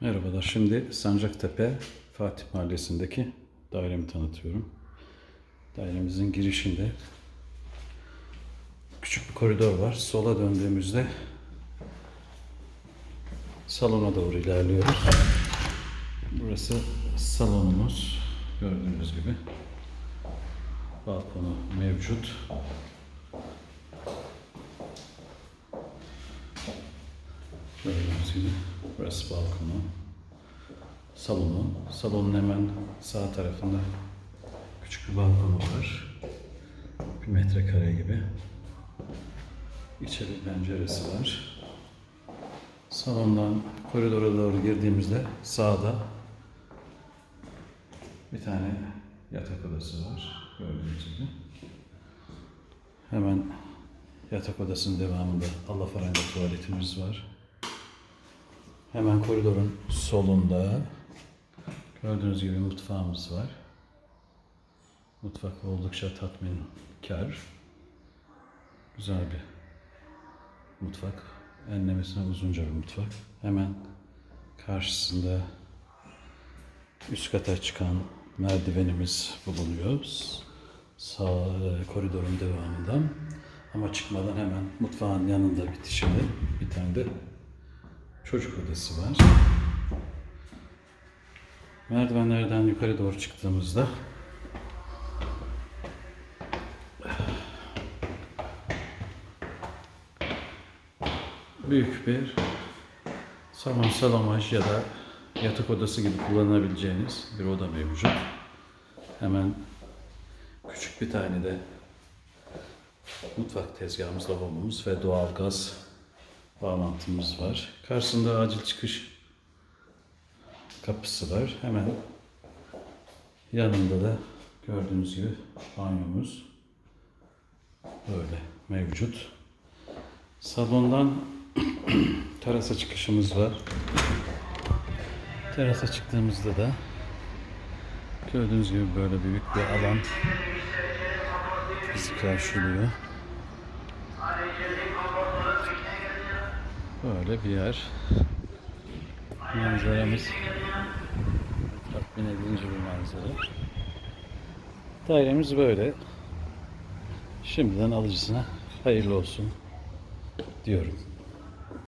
Merhabalar. Şimdi Sancaktepe Fatih Mahallesi'ndeki dairemi tanıtıyorum. Dairemizin girişinde küçük bir koridor var. Sola döndüğümüzde salona doğru ilerliyoruz. Burası salonumuz. Gördüğünüz gibi. Balkonu mevcut. Gördüğünüz gibi burası balkonu. Salonu. Salonun hemen sağ tarafında küçük bir balkonu var. Bir metrekare gibi. İçeri penceresi var. Salondan koridora doğru girdiğimizde sağda bir tane yatak odası var. Gördüğünüz gibi. Hemen yatak odasının devamında alafaranga tuvaletimiz var. Hemen koridorun solunda gördüğünüz gibi mutfağımız var. Mutfak oldukça tatminkar. Güzel bir mutfak. Enlemesine uzunca bir mutfak. Hemen karşısında üst kata çıkan merdivenimiz bulunuyor. Sağ e, koridorun devamında. Ama çıkmadan hemen mutfağın yanında bitişinde bir tane de çocuk odası var. Merdivenlerden yukarı doğru çıktığımızda büyük bir salon salamaj ya da yatak odası gibi kullanabileceğiniz bir oda mevcut. Hemen küçük bir tane de mutfak tezgahımız, lavabomuz ve doğalgaz bağlantımız var. Karşısında acil çıkış kapısı var. Hemen yanında da gördüğünüz gibi banyomuz böyle mevcut. Salondan terasa çıkışımız var. Terasa çıktığımızda da gördüğünüz gibi böyle büyük bir alan bizi karşılıyor. Böyle bir yer. Manzaramız tatmin edici bir manzara. Dairemiz böyle. Şimdiden alıcısına hayırlı olsun diyorum.